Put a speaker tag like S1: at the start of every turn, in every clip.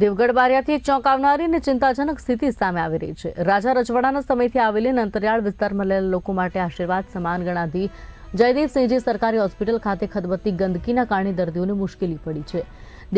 S1: દેવગઢ બારિયાથી ચોંકાવનારી અને ચિંતાજનક સ્થિતિ સામે આવી રહી છે. રાજા રજવાડાના સમયથી આવેલી અને અંતરિયાળ વિસ્તારમાં રહેલા લોકો માટે આશીર્વાદ સમાન ગણાતી જયદેવસિંહજી સરકારી હોસ્પિટલ ખાતે ખદબત્તી ગંદકીના કારણે દર્દીઓને મુશ્કેલી પડી છે.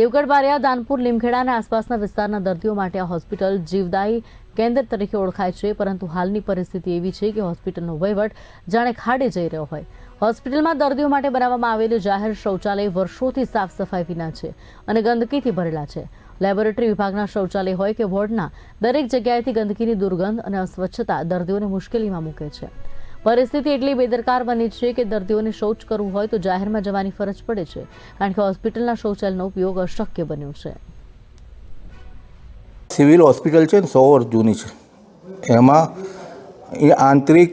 S1: દેવગઢ બારિયા, દાનપુર, લીમખેડા અને આસપાસના વિસ્તારના દર્દીઓ માટે આ હોસ્પિટલ જીવદાયી કેન્દ્ર તરીકે ઓળખાય છે, પરંતુ હાલની પરિસ્થિતિ એવી છે કે હોસ્પિટલનો વહીવટ જાણે ખાડે જઈ રહ્યો હોય. હોસ્પિટલમાં દર્દીઓ માટે બનાવવામાં આવેલું જાહેર શૌચાલય વર્ષોથી સાફ સફાઈ વિના છે અને ગંદકીથી ભરેલા છે. લેબોરેટરી વિભાગના શૌચાલય હોય કે વોર્ડના, દરેક જગ્યાએથી ગંદકીની દુર્ગંધ અને અસ્વચ્છતા દર્દીઓને મુશ્કેલીમાં મૂકે છે. પરિસ્થિતિ એટલી બેદરકાર બની છે કે દર્દીઓને શૌચ કરવું હોય તો જાહેરમાં જવાની ફરજ પડે છે, કારણ કે હોસ્પિટલના શૌચાલયનો ઉપયોગ અશક્ય બન્યો છે.
S2: સિવિલ હોસ્પિટલ છે સો વર્ષ જૂની છે. એમાં એ આંતરિક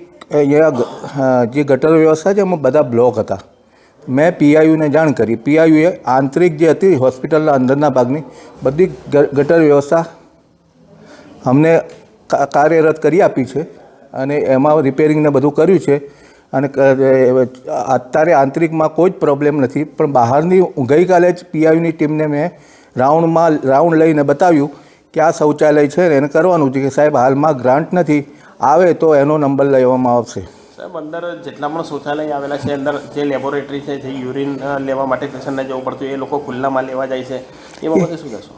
S2: જે ગટર વ્યવસ્થા છે એમાં બધા બ્લોક હતા. મેં પીઆઈયુને જાણ કરી. પીઆઈયુએ આંતરિક જે હતી હોસ્પિટલના અંદરના ભાગની બધી ગટર વ્યવસ્થા અમને કાર્યરત કરી આપી છે અને એમાં રિપેરિંગને બધું કર્યું છે. અને અત્યારે આંતરિકમાં કોઈ જ પ્રોબ્લેમ નથી. પણ બહારની ગઈકાલે જ પીઆઈયુની ટીમને મેં રાઉન્ડમાં, રાઉન્ડ લઈને બતાવ્યું કે આ શૌચાલય છે એને કરવાનું છે. કે સાહેબ, હાલમાં ગ્રાન્ટ નથી. આવે તો એનો નંબર લેવામાં આવશે.
S3: સાહેબ અંદર જેટલા પણ શૌચાલય આવેલા છે અંદર જે લેબોરેટરી છે જે યુરિન લેવા માટે પેશન્ટને જવું પડતું એ લોકો ખુલ્લામાં લેવા જાય છે. એ બાબતે શું કહેશો?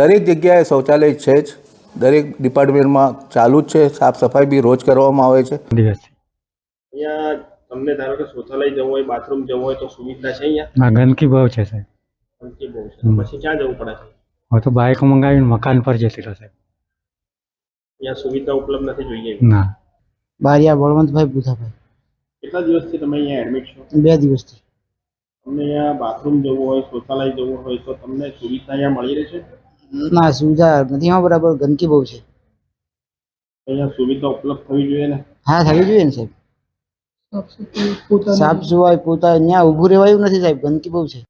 S2: દરેક જગ્યાએ શૌચાલય છે જ. દરેક ડિપાર્ટમેન્ટમાં ચાલુ જ છે. સાફ સફાઈ બી રોજ કરવામાં આવે છે.
S3: અહીંયા તમને ધારો કે શૌચાલય જવું હોય બાથરૂમ જવું હોય તો સુવિધા છે અહીંયા?
S4: માં ગંદકી બહુ છે સાહેબ.
S3: ગંદકી બહુ છે. પછી ક્યાં જવું પડે છે?
S4: હવે તો બાઇક મંગાવીને મકાન પર જતી રહો સાહેબ.
S3: અહીંયા સુવિધા ઉપલબ્ધ નથી જોઈએ?
S4: ના.
S5: બારિયા બળવંતભાઈ બુધાભાઈ
S3: કેટલા દિવસથી તમે અહીંયા એડમિટ છો?
S5: બે દિવસથી.
S3: તમને અહીંયા બાથરૂમ જવું હોય શૌચાલય જવું હોય તો તમને સુવિધા અહીંયા મળી રહેશે
S5: ના સુવિધા નથી હા બરાબર ગંદકી બહુ છે.
S3: અહીંયા સુવિધા ઉપલબ્ધ થવી જોઈએ ને?
S5: હા થવી જોઈએ ને સાહેબ. સાફ સફાઈ પોતા અહીંયા ઊભું રહેવાયું નથી સાહેબ ગંદકી બહુ છે.